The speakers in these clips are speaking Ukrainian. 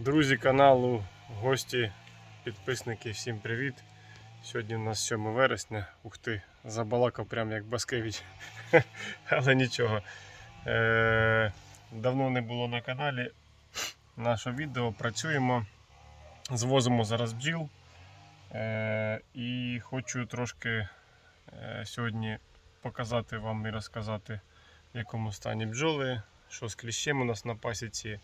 Друзі каналу, гості, підписники, всім привіт. Сьогодні у нас 7 вересня. Ух ти, забалакав прям як Баскевич. Але нічого. Е- давно не було на каналі нашого відео. Працюємо, звозимо зараз бджіл. Е- і хочу трошки е- сьогодні показати вам і розказати, в якому стані бджоли, що з кліщем у нас на пасіці.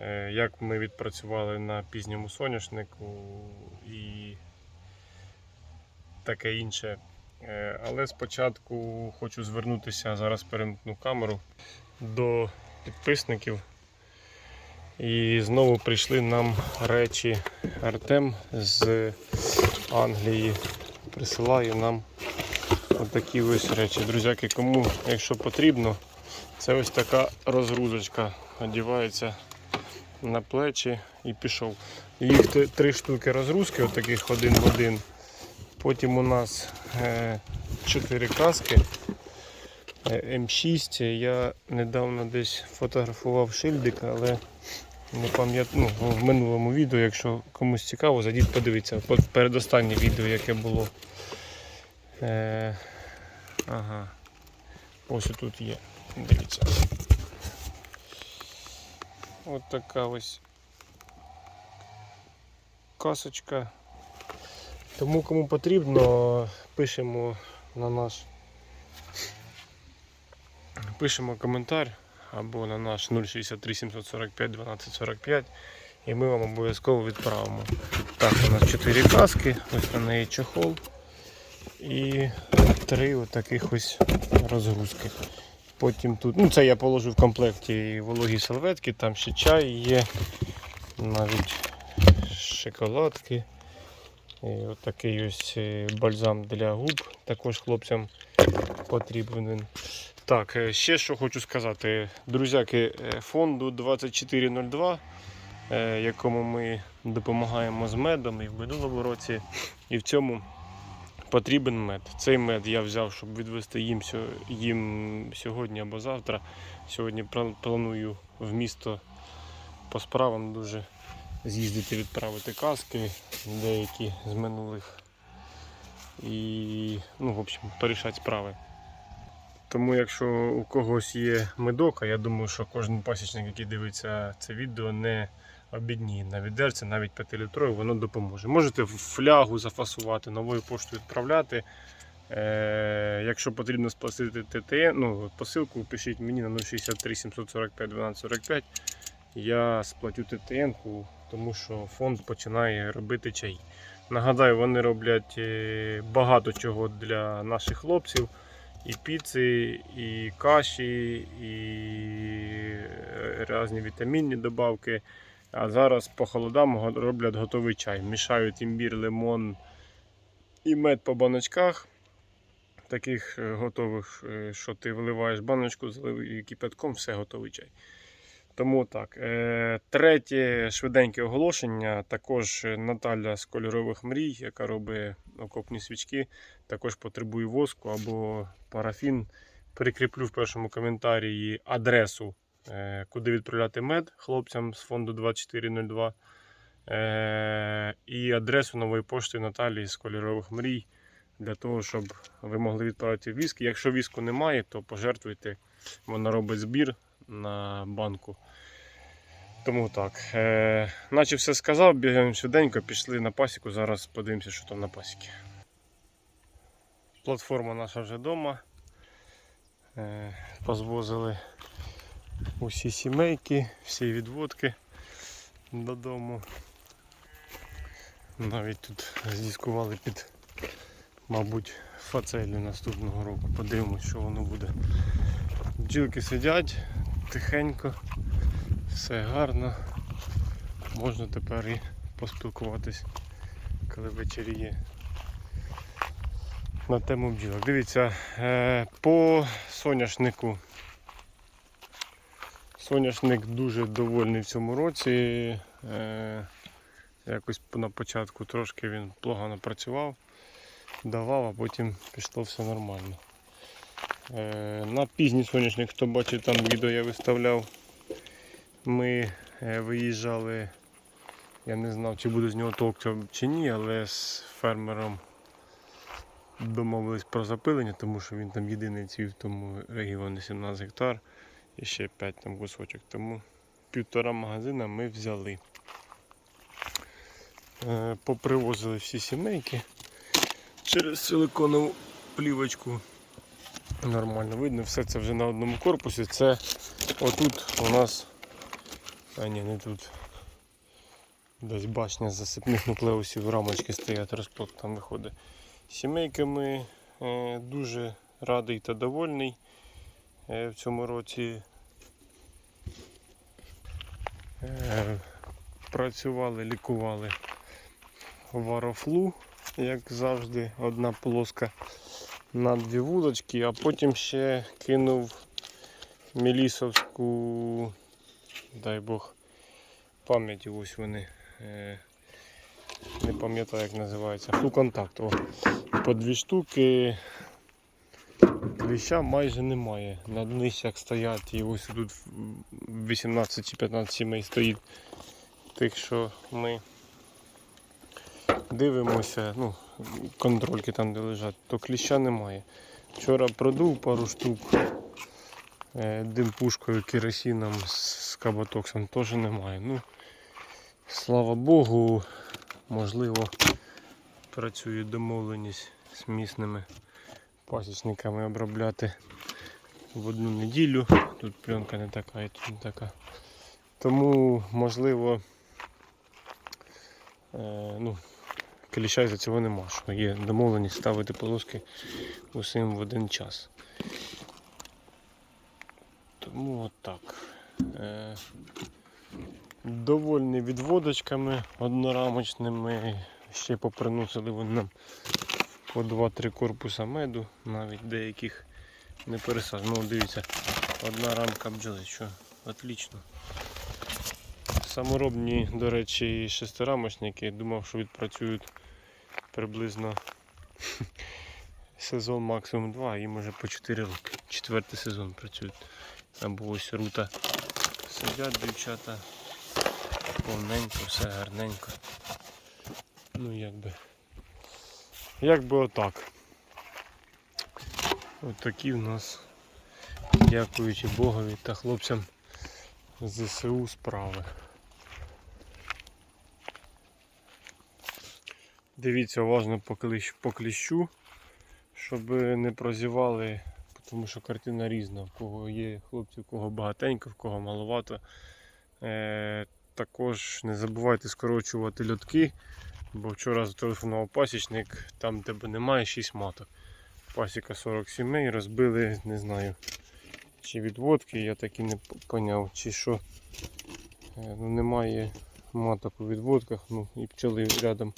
Е, як ми відпрацювали на пізньому соняшнику і таке інше. Е, Але спочатку хочу звернутися, зараз перемкну камеру до підписників. І знову прийшли нам речі Артем з Англії. Присилає нам отакі ось речі. Друзяки, кому, якщо потрібно, це ось така розгрузочка одягається на плечі і пішов. Їх три штуки розгрузки, отаких один в один. Потім у нас е, чотири каски. Е, М6. Я недавно десь фотографував шильдик, але не пам'ятаю ну, в минулому відео, якщо комусь цікаво, зайдіть подивіться. Передостаннє відео, яке було. Е, ага. Ось тут є. Дивіться. От така ось касочка. Тому кому потрібно, пишемо на наш пишемо коментар або на наш 063 745 1245 і ми вам обов'язково відправимо. Так, у нас 4 каски, ось на неї чохол і три отаких ось розгрузки. Потім тут, ну це я положу в комплекті вологі салветки, там ще чай є, навіть шоколадки. І отакий ось е, бальзам для губ, також хлопцям потрібен. Так, е, ще що хочу сказати. Друзяки, е, фонду 2402, е, якому ми допомагаємо з медом і в минулому році, і в цьому потрібен мед. Цей мед я взяв, щоб відвести їм, їм сьогодні або завтра. Сьогодні планую в місто по справам дуже з'їздити, відправити каски, деякі з минулих. І, ну, в общем, порішати справи. Тому, якщо у когось є медок, а я думаю, що кожен пасічник, який дивиться це відео, не обідніє на відерце, навіть 5-літрове, воно допоможе. Можете флягу зафасувати, новою поштою відправляти. Е, якщо потрібно сплатити ТТН, ну, посилку, пишіть мені на 063 745 1245. Я сплатю ТТН, тому що фонд починає робити чай. Нагадаю, вони роблять е, багато чого для наших хлопців. І піци, і каші, і е, різні вітамінні добавки. А зараз по холодам роблять готовий чай. Мішають імбір, лимон і мед по баночках. Таких е, готових, е, що ти виливаєш баночку, залив кипятком, все готовий чай. Тому так. Е, Третє швиденьке оголошення. Також Наталя з кольорових мрій, яка робить окопні свічки, також потребує воску або парафін. Прикріплю в першому коментарі адресу, куди відправляти мед хлопцям з фонду 2402. Е, І адресу нової пошти Наталії з кольорових мрій. Для того, щоб ви могли відправити віск. Якщо віску немає, то пожертвуйте. Вона робить збір на банку. Тому так. Е, наче все сказав, бігаємо швиденько, пішли на пасіку. Зараз подивимося, що там на пасіки. Платформа наша вже вдома. Е, позвозили усі сімейки, всі відводки додому. Навіть тут здіскували під, мабуть, фацелі наступного року. Подивимось, що воно буде. Бджілки сидять тихенько, все гарно. Можна тепер і поспілкуватись, коли вечеріє на тему бджілок. Дивіться, е, по соняшнику. Соняшник дуже довольний в цьому році. Е, Якось на початку трошки він погано працював, давав, а потім пішло все нормально. Е, На пізній соняшник, хто бачить, там відео я виставляв. Ми е, виїжджали. Я не знав, чи буде з нього толк чи ні, але з фермером домовились про запилення, тому що він там єдиний в тому регіоні 17 гектар і ще 5 там кусочок. Тому півтора магазина ми взяли. Е, Попривозили всі сімейки через силиконову плівочку. Нормально видно, все це вже на одному корпусі. Це отут у нас. А ні, не тут. Десь башня засипних нуклеусів рамочки стоять, розплод там виходить. Сімейками е, дуже радий та довольний в цьому році. Е, працювали, лікували варофлу, як завжди, одна полоска на дві вулочки, а потім ще кинув мілісовську, дай Бог, пам'яті ось вони. е, Не пам'ятаю, як називається. Фу контакт. О. По дві штуки. Кліща майже немає. На днищах стоять і ось тут 18 чи 15 сімей стоїть. Тих, що ми дивимося, ну, контрольки там, де лежать, то кліща немає. Вчора продув пару штук е, димпушкою, керосином з каботоксом теж немає. Ну, слава Богу, можливо, працює домовленість з місними пасічниками обробляти в одну неділю. Тут пленка не така і тут не така. Тому, можливо, е, ну, кліща за цього нема, що є домовленість ставити полоски усім в один час. Тому отак. Е, довольні відводочками однорамочними. Ще поприносили вони нам по 2-3 корпуса меду, навіть деяких не пересаджено. Ну, дивіться, одна рамка бджоли, що отлично. Саморобні, до речі, шестирамочники. Думав, що відпрацюють приблизно сезон максимум 2, їм уже по 4 роки. Четвертий сезон працюють. Або ось рута сидять дівчата. Повненько, все гарненько. Ну якби. Якби отак. Отакі в нас, дякуючи Богові та хлопцям з ЗСУ справи. Дивіться уважно по кліщу, щоб не прозівали, тому що картина різна. В кого є хлопці, в кого багатенько, в кого маловато. Е, також не забувайте скорочувати льотки, бо вчора зателефонував пасічник, там тебе немає 6 маток. Пасіка 40 сімей, розбили, не знаю, чи відводки, я так і не поняв, чи що. Е, ну, немає маток у відводках, ну і пчели рядом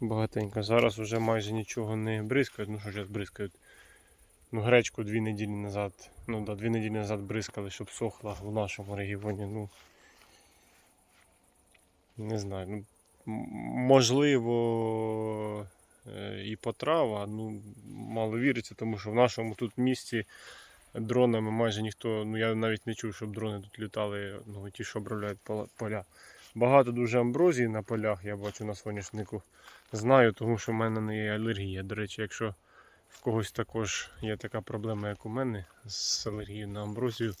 багатенько. Зараз вже майже нічого не бризкають, ну що зараз бризкають. Ну, гречку дві неділі назад, ну да, дві неділі назад бризкали, щоб сохла в нашому регіоні. Ну, не знаю, ну, можливо е, і потрава, ну мало віриться, тому що в нашому тут місті дронами майже ніхто, ну я навіть не чув, щоб дрони тут літали, ну ті, що обробляють поля. Багато дуже амброзії на полях, я бачу на соняшнику. Знаю, тому що в мене не є алергія. До речі, якщо в когось також є така проблема, як у мене, з алергією на амброзію,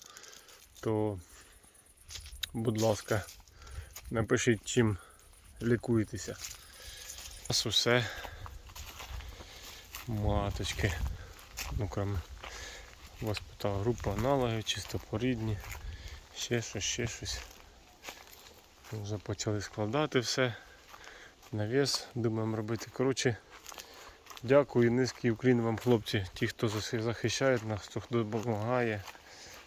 то, будь ласка, напишіть, чим лікуєтеся. У нас усе маточки. Ну, кроме вас питала група аналогів, чистопорідні, ще щось, ще щось. Вже почали складати все. Навіс думаємо робити. Коротше, дякую, низький уклін вам, хлопці, ті, хто захищає нас, хто допомагає,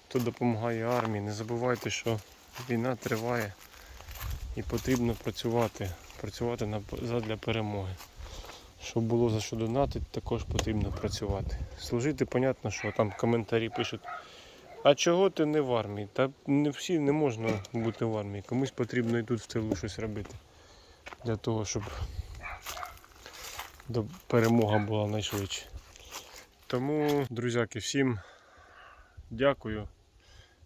хто допомагає армії. Не забувайте, що війна триває і потрібно працювати, працювати на, задля перемоги. Щоб було за що донатити, також потрібно працювати. Служити, понятно, що там коментарі пишуть. А чого ти не в армії? Та не всі не можна бути в армії. Комусь потрібно і тут в тилу щось робити. Для того, щоб перемога була найшвидше. Тому, друзяки, всім дякую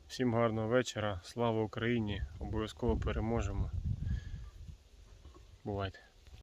Всім гарного вечора. Слава Україні! Обов'язково переможемо. Бувайте!